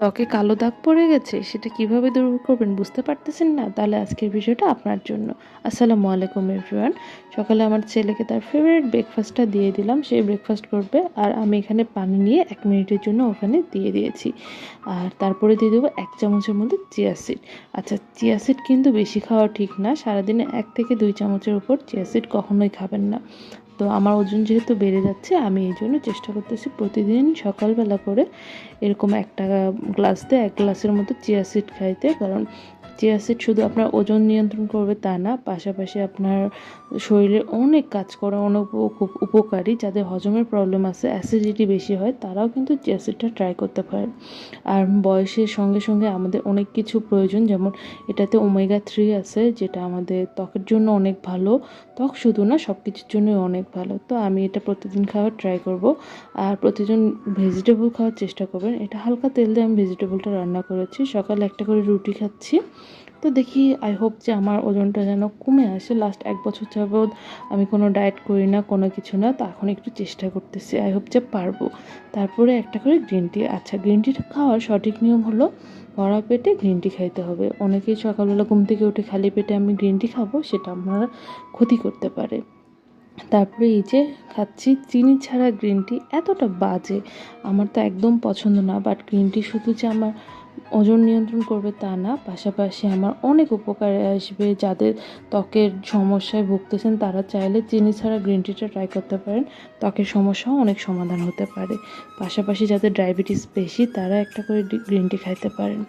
ত্বকে কালো দাগ পড়ে গেছে, সেটা কীভাবে দূর করবেন বুঝতে পারতেছেন না? তাহলে আজকের ভিডিওটা আপনার জন্য। আসসালামু আলাইকুম এভরিওয়ান। সকালে আমার ছেলেকে তার ফেভারিট ব্রেকফাস্টটা দিয়ে দিলাম। সে ব্রেকফাস্ট করবে আর আমি এখানে পানি নিয়ে এক মিনিটের জন্য ওখানে দিয়ে দিয়েছি। আর তারপরে দিয়ে দেবো এক চামচের মধ্যে চিয়া সিড আচ্ছা চিয়া সিড কিন্তু বেশি খাওয়া ঠিক না। সারাদিনে এক থেকে দুই চামচের উপর চিয়া সিড কখনোই খাবেন না। তো আমার ওজন যেহেতু বেড়ে যাচ্ছে, আমি এই জন্য চেষ্টা করতেছি প্রতিদিন সকালবেলা করে এরকম একটা গ্লাস দিয়ে এক গ্লাসের মতো চিয়া সিড খাইতে। কারণ চিয়া সিড শুধু আপনার ওজন নিয়ন্ত্রণ করবে তা না, পাশাপাশি আপনার শরীরে অনেক কাজ করে অনেক উপকারী, যাদের হজমের প্রবলেম আছে অ্যাসিডিটি বেশি হয়, তারাও কিন্তু চিয়া সিডটা ট্রাই করতে পারে আর বয়সের সঙ্গে সঙ্গে আমাদের অনেক কিছু প্রয়োজন, যেমন এটাতে ওমেগা থ্রি আছে, যেটা আমাদের ত্বকের জন্য অনেক ভালো, ত্বক শুধু না সব কিছুর জন্যই অনেক ভালো। তো আমি এটা প্রতিদিন খাওয়ার ট্রাই করব, আর প্রতিদিন ভেজিটেবল খাওয়ার চেষ্টা করবেন। এটা হালকা তেল দিয়ে আমি ভেজিটেবলটা রান্না করেছি, সকালে একটা করে রুটি খাচ্ছি। তো দেখি আই হোপ যে আমার ওজনটা যেন কমে আসে। লাস্ট এক বছর যাবৎ আমি কোনো ডায়েট করি না, কোনো কিছু না, তো এখন একটু চেষ্টা করতেছি। আই হোপ যে পারব। তারপরে একটা করে গ্রিন টি আচ্ছা গ্রিন টিটা খাওয়ার সঠিক নিয়ম হলো ভরা পেটে গ্রিন টি খাইতে হবে। অনেকেই সকালবেলা ঘুম থেকে উঠে খালি পেটে আমি গ্রিন টি খাব, সেটা আপনারা ক্ষতি করতে পারে। তারপরে এই যে খাচ্ছি, চিনি ছাড়া গ্রিন টি এতটা বাজে। আমার তো একদম পছন্দ না বাট গ্রিন টি শুধু যে আমার ওজন নিয়ন্ত্রণ করবে তা না, পাশাপাশি আমার অনেক উপকারে আসবে যাদের ত্বকের সমস্যায় ভুগতেছেন তারা চাইলে চিনি ছাড়া গ্রিন টিটা ট্রাই করতে পারেন। ত্বকের সমস্যাও অনেক সমাধান হতে পারে। পাশাপাশি যাদের ডায়াবেটিস বেশি, তারা একটা করে গ্রিন টি খাইতে পারেন।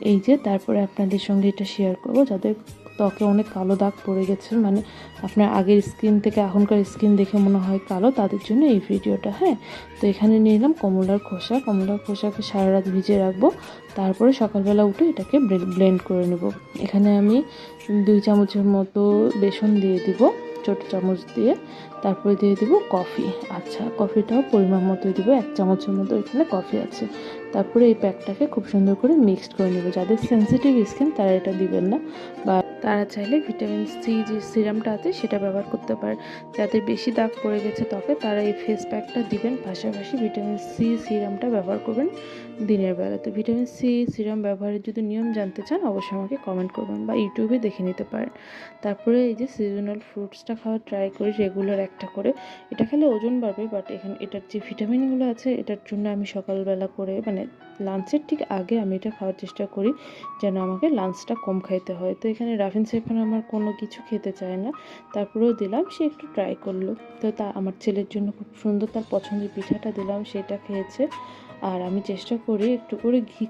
এই যে, তারপরে আপনাদের সঙ্গে এটা শেয়ার করব, যাদের ত্বকে অনেক কালো দাগ পড়ে গেছে। মানে আপনার আগের স্কিন থেকে এখনকার স্কিন দেখে মনে হয় কালো, তাদের জন্য এই ভিডিওটা হ্যাঁ? তো এখানে নিলাম কমলার খোসা। কমলার খোসাকে সারা রাত ভিজিয়ে রাখব। তারপরে সকালবেলা উঠে এটাকে ব্লেন্ড করে নেব। এখানে আমি দুই চামচের মতো বেসন দিয়ে দিব, ছোট চামচ দিয়ে। তারপরে দিয়ে দিব কফি। আচ্ছা কফিটাও পরিমাণ মতো দিব, এক চামচের মতো এখানে কফি আছে। তারপরে এই প্যাকটাকে খুব সুন্দর করে মিক্সড করে নেব। যাদের সেন্সিটিভ স্কিন তারা এটা দিবেন না। বা তারা চাইলে ভিটামিন সি যে সিরামটা আছে সেটা ব্যবহার করতে পারে। যাদের বেশি দাগ পড়ে গেছে ত্বকে, তারা এই ফেস প্যাকটা দিবেন। পাশাপাশি ভিটামিন সি সিরামটা ব্যবহার করবেন দিনের বেলাতে ভিটামিন সি সিরাম ব্যবহারের যদি নিয়ম জানতে চান, অবশ্যই আমাকে কমেন্ট করবেন বা ইউটিউবে দেখে নিতে পারেন। তারপরে এই যে সিজনাল ফ্রুটসটা খাওয়ার ট্রাই করি রেগুলার একটা করে। এটা খেলে ওজন বাড়বে বাট এখানে এটার যে ভিটামিনগুলো আছে, এটার জন্য আমি সকালবেলা করে মানে লাঞ্চের ঠিক আগে আমি এটা খাওয়ার চেষ্টা করি, যেন আমাকে লাঞ্চটা কম খাইতে হয়। তো এখানে রাফিন সেফান আমার কোনো কিছু খেতে চায় না। তারপরেও দিলাম, সে একটু ট্রাই করল। তো তা আমার ছেলের জন্য খুব সুন্দর তার পছন্দের পিঠাটা দিলাম, সেটা খেয়েছে। আর আমি চেষ্টা করি একটু করে ঘি